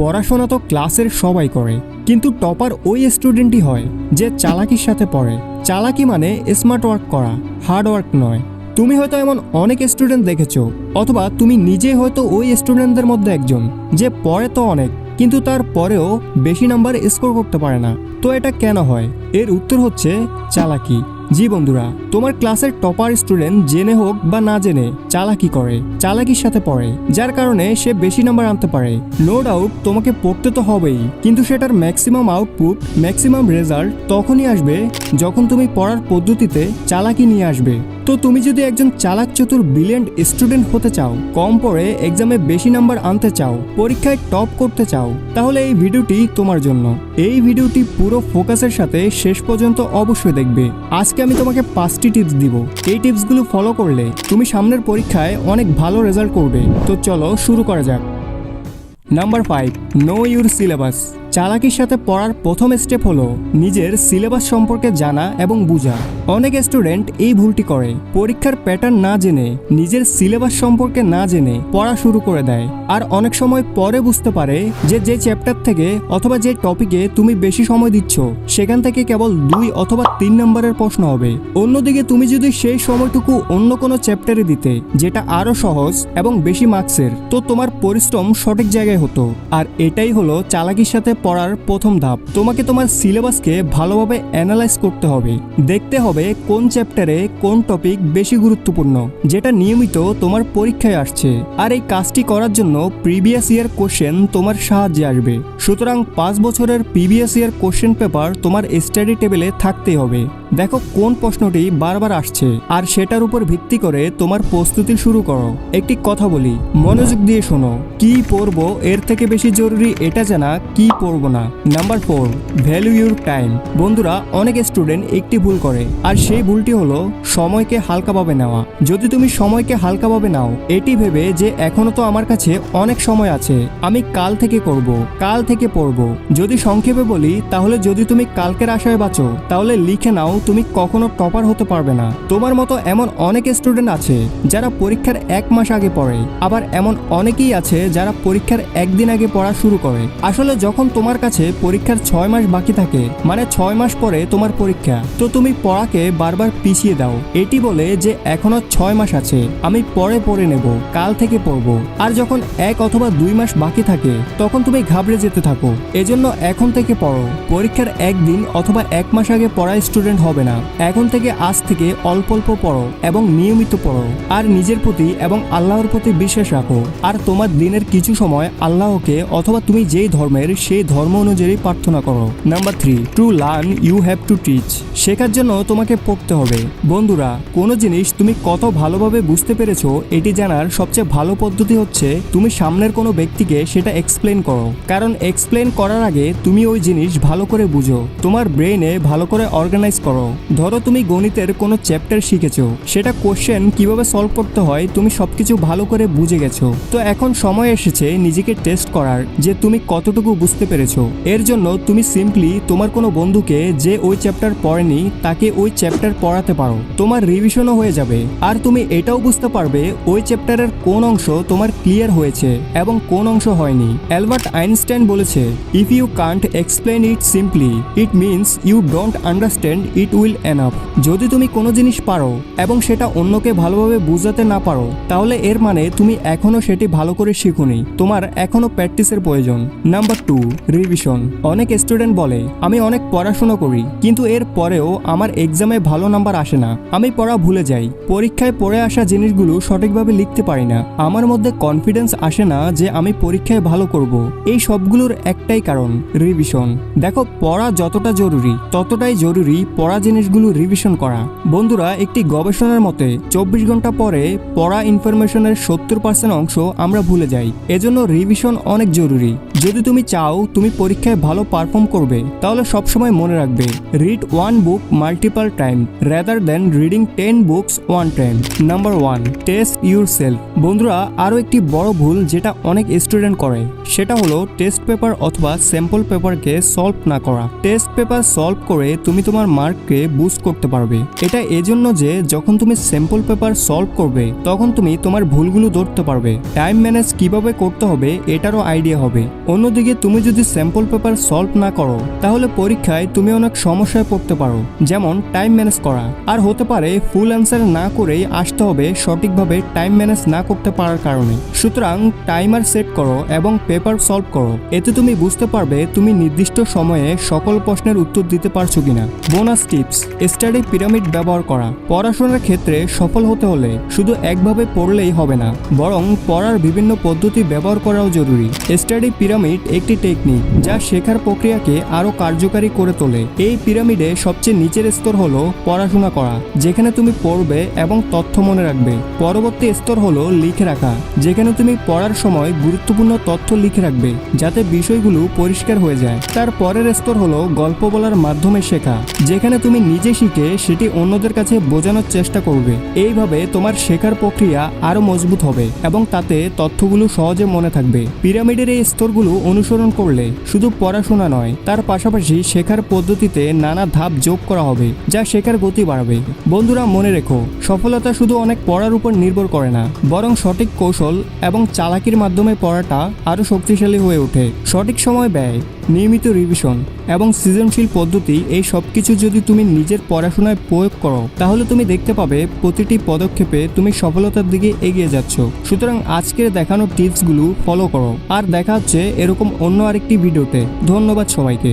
পড়াশোনা তো ক্লাসের সবাই করে, কিন্তু টপার ওই স্টুডেন্টই হয় যে চালাকির সাথে পড়ে। চালাকি মানে স্মার্ট ওয়ার্ক করা, হার্ড ওয়ার্ক নয়। তুমি হয়তো এমন অনেক স্টুডেন্ট দেখেছ, অথবা তুমি নিজে হয়তো ওই স্টুডেন্টদের মধ্যে একজন, যে পড়ে তো অনেক, কিন্তু তার পরেও বেশি নাম্বার স্কোর করতে পারে না। তো এটা কেন হয়? এর উত্তর হচ্ছে চালাকি। জি বন্ধুরা, তোমার ক্লাসের টপার স্টুডেন্ট জেনে হোক বা না জেনে চালাকি করে, চালাকির সাথে পড়ে, যার কারণে সে বেশি নাম্বার আনতে পারে। নো ডাউট তোমাকে পড়তে তো হবেই, কিন্তু সেটার ম্যাক্সিমাম আউটপুট ম্যাক্সিমাম রেজাল্ট তখনই আসবে যখন তুমি পড়ার পদ্ধতিতে চালাকি নিয়ে আসবে। তো তুমি যদি একজন চালাক চতুর ব্রিলিয়েন্ট স্টুডেন্ট হতে চাও, কম পড়ে এক্সামে বেশি নাম্বার আনতে চাও, পরীক্ষায় টপ করতে চাও, তাহলে এই ভিডিওটি তোমার জন্য। এই ভিডিওটি পুরো ফোকাসের সাথে শেষ পর্যন্ত অবশ্যই দেখবে। আজকে আমি তোমাকে পাঁচটি টিপস দিব। এই টিপসগুলো ফলো করলে তুমি সামনের পরীক্ষায় অনেক ভালো রেজাল্ট করবে। তো চলো শুরু করা যাক। Number five know your syllabus চালাকির সাথে পড়ার প্রথম স্টেপ হলো নিজের সিলেবাস সম্পর্কে জানা এবং বোঝা। অনেক স্টুডেন্ট এই ভুলটি করে। পরীক্ষার প্যাটার্ন না জেনে, নিজের সিলেবাস সম্পর্কে না জেনে পড়া শুরু করে দেয়। আর অনেক সময় পরে বুঝতে পারে যে যে চ্যাপ্টার থেকে অথবা যে টপিকে তুমি বেশি সময় দিচ্ছ, সেখান থেকে কেবল দুই অথবা তিন নম্বরের প্রশ্ন হবে। অন্যদিকে তুমি যদি সেই সময়টুকু অন্য কোনো চ্যাপ্টারে দিতে, যেটা আরও সহজ এবং বেশি মার্কসের তো তোমার পরিশ্রম সঠিক জায়গায় হতো। আর এটাই হলো চালাকির সাথে পড়ার প্রথম ধাপ। তোমাকে তোমার সিলেবাসকে ভালোভাবে অ্যানালাইজ করতে হবে। দেখতে হবে কোন চ্যাপ্টারে কোন টপিক বেশি গুরুত্বপূর্ণ, যেটা নিয়মিত তোমার পরীক্ষায় আসছে, আর এই কাজটি করার জন্য প্রিভিয়াস ইয়ার কোশ্চেন তোমার সাহায্যে আসবে। সুতরাং পাঁচ বছরের প্রিভিয়াস ইয়ার কোশ্চেন পেপার তোমার স্টাডি টেবিলে থাকতেই হবে। দেখো কোন প্রশ্নটি বারবার আসছে, আর সেটার উপর ভিত্তি করে তোমার প্রস্তুতি শুরু করো। একটি কথা বলি, মনোযোগ দিয়ে শোনো, কি পড়ব, এর থেকে বেশি জরুরি এটা জানা, কি পড়ব না। Number four, value your time. বন্ধুরা, অনেক স্টুডেন্ট একটি ভুল করে। আর সেই ভুলটি হলো সময়কে হালকাভাবে নেওয়া। যদি তুমি সময়কে হালকাভাবে নাও, এটি ভেবে যে এখনও তো আমার কাছে অনেক সময় আছে, আমি কাল থেকে করব, কাল থেকে পড়ব। যদি সংক্ষেপে বলি, তাহলে যদি তুমি কালকের আশায় বাঁচো, তাহলে লিখে নাও তুমি কখনো টপার হতে পারবে না। তোমার মতো এমন অনেক স্টুডেন্ট আছে, যারা পরীক্ষার এক মাস আগে পড়ে। আবার এমন অনেকেই আছে যারা পরীক্ষার একদিন আগে পড়া শুরু করে। আসলে যখন তোমার কাছে পরীক্ষার ছয় মাস বাকি থাকে মানে ছয় মাস পরে তোমার পরীক্ষা, তো তুমি পড়াকে বারবার পিছিয়ে দাও। এটি বলে যে এখনও ছয় মাস আছে। আমি পরে পড়ে নেব, কাল থেকে পড়ব আর যখন এক অথবা দুই মাস বাকি থাকে, তখন তুমি ঘাবড়ে যেতে থাকো। এজন্য এখন থেকে পড়ো। পরীক্ষার একদিন অথবা এক মাস আগে পড়া স্টুডেন্ট হবে না। এখন থেকে আজ থেকে অল্প অল্প পড়ো এবং নিয়মিত পড়ো। আর নিজের প্রতি এবং আল্লাহর প্রতি বিশ্বাস রাখো। আর তোমার দিনের কিছু সময় আল্লাহকে অথবা তুমি যেই ধর্মের, সেই ধর্ম অনুযায়ী প্রার্থনা করো। Number three, to learn you have to teach. শেখার জন্য তোমাকে পড়তে হবে। বন্ধুরা, কোনো জিনিস তুমি কত ভালোভাবে বুঝতে পেরেছ, এটি জানার সবচেয়ে ভালো পদ্ধতি হচ্ছে তুমি সামনের কোনো ব্যক্তিকে সেটা এক্সপ্লেন করো। কারণ এক্সপ্লেন করার আগে তুমি ওই জিনিস ভালো করে বুঝো। তোমার ব্রেনে ভালো করে অর্গানাইজ করো। ধরো তুমি গণিতের কোনো চ্যাপ্টার শিখেছো। সেটা কোশ্চেন কীভাবে সলভ করতে হয় তুমি সবকিছু ভালো করে বুঝে গেছো। তো এখন সময় এসেছে নিজেকে টেস্ট করার, যে তুমি কতটুকু বুঝতে পেরেছ। এর জন্য তুমি সিম্পলি তোমার কোনো বন্ধুকে যে ওই চ্যাপ্টার পড়েনি, তাকে ওই চ্যাপ্টার পড়াতে পারো। তোমার রিভিশনও হয়ে যাবে। আর তুমি এটাও বুঝতে পারবে ওই চ্যাপ্টারের কোন অংশ তোমার ক্লিয়ার হয়েছে এবং কোন অংশ হয়নি। অ্যালবার্ট আইনস্টাইন বলেছে if you can't explain it simply it means you don't understand it well enough যদি তুমি কোনো জিনিস পারো এবং সেটা অন্যকে ভালোভাবে বুঝাতে না পারো, তাহলে এর মানে তুমি এখনও সেটি ভালো করে শিখুনি। তোমার এখনও প্র্যাকটিসের প্রয়োজন। নাম্বার টু রিভিশন অনেক স্টুডেন্ট বলে, আমি অনেক পড়াশোনা করি, কিন্তু এর পরেও আমার এক্সামে ভালো নাম্বার আসে না। আমি পড়া ভুলে যাই। পরীক্ষায় পড়ে আসা জিনিসগুলো সঠিকভাবে লিখতে পারি না। আমার মধ্যে কনফিডেন্স আসে না যে আমি পরীক্ষায় ভালো করব। এই সবগুলোর একটাই কারণ রিভিশন দেখো, পড়া যতটা জরুরি, ততটাই জরুরি পড়া জিনিসগুলো রিভিশন করা। বন্ধুরা, একটি গবেষণার মতে, চব্বিশ ঘণ্টা পরে পড়া ইনফরমেশনের সত্তর পার্সেন্ট অংশ আমরা ভুলে যাই। এজন্য রিভিশন অনেক জরুরি। যদি তুমি চাও তুমি পরীক্ষায় ভালো পারফর্ম করবে, তাহলে সবসময় মনে রাখবে read one book multiple time rather than reading ten books one time number one test yourself বন্ধুরা আরও একটি বড় ভুল যেটা অনেক স্টুডেন্ট করে, সেটা হলো টেস্ট পেপার অথবা স্যাম্পল পেপারকে সলভ না করা। টেস্ট পেপার সলভ করে তুমি তোমার মার্ককে বুস্ট করতে পারবে। এটা এজন্য যে যখন তুমি স্যাম্পল পেপার সলভ করবে, তখন তুমি তোমার ভুলগুলো ধরতে পারবে। টাইম ম্যানেজ কীভাবে করতে হবে এটারও আইডিয়া হবে। অন্যদিকে তুমি যদি স্যাম্পল পেপার সলভ না করো, তাহলে পরীক্ষায় তুমি অনেক সমস্যায় পড়তে পারো। যেমন টাইম ম্যানেজ করা। আর হতে পারে ফুল অ্যান্সার না করেই আসতে হবে সঠিকভাবে টাইম ম্যানেজ না করতে পারার কারণে। সুতরাং টাইমার সেট করো এবং পেপার সলভ করো। এতে তুমি বুঝতে পারবে তুমি নির্দিষ্ট সময়ে সকল প্রশ্নের উত্তর দিতে পারছ কিনা। বোনাস টিপস স্টাডি পিরামিড ব্যবহার করা। পড়াশোনার ক্ষেত্রে সফল হতে হলে শুধু একভাবে পড়লেই হবে না, বরং পড়ার বিভিন্ন পদ্ধতি ব্যবহার করাও জরুরি। স্টাডি পিরামিড একটি টেকনিক যা শেখার প্রক্রিয়াকে আরও কার্যকারী করে তোলে। এই পিরামিডে সবচেয়ে নিচের স্তর হলো পড়াশোনা করা, যেখানে তুমি পড়বে এবং তথ্য মনে রাখবে। পরবর্তী স্তর হলো লিখে রাখা, যেখানে তুমি পড়ার সময় গুরুত্বপূর্ণ তথ্য লিখে রাখবে, যাতে বিষয়গুলো পরিষ্কার হয়ে যায়। তার পরের স্তর হলো গল্প বলার মাধ্যমে শেখা, যেখানে তুমি নিজে শিখে সেটি অন্যদের কাছে বোঝানোর চেষ্টা করবে। এইভাবে তোমার শেখার প্রক্রিয়া আরও মজবুত হবে এবং তাতে তথ্যগুলো সহজে মনে থাকবে। পিরামিডের এই স্তরগুলো অনুসরণ করলে শুধু পড়াশোনা নয়, তার পাশাপাশি শেখার পদ্ধতিতে নানা ধাপ যোগ করা হবে যা শেখার গতি বাড়াবে। বন্ধুরা, মনে রেখো, সফলতা শুধু অনেক পড়ার উপর নির্ভর করে না, বরং সঠিক কৌশল এবং চালাকির মাধ্যমে পড়াটা আরও শক্তিশালী হয়ে ওঠে। সঠিক সময় ব্যয়, নিয়মিত রিভিশন এবং সৃজনশীল পদ্ধতি, এই সব কিছু যদি তুমি নিজের পড়াশোনায় প্রয়োগ করো, তাহলে তুমি দেখতে পাবে প্রতিটি পদক্ষেপে তুমি সফলতার দিকে এগিয়ে যাচ্ছ। সুতরাং আজকের দেখানো টিপসগুলো ফলো করো। আর দেখা হচ্ছে এরকম অন্য আরেকটি ভিডিওতে ধন্যবাদ সবাইকে।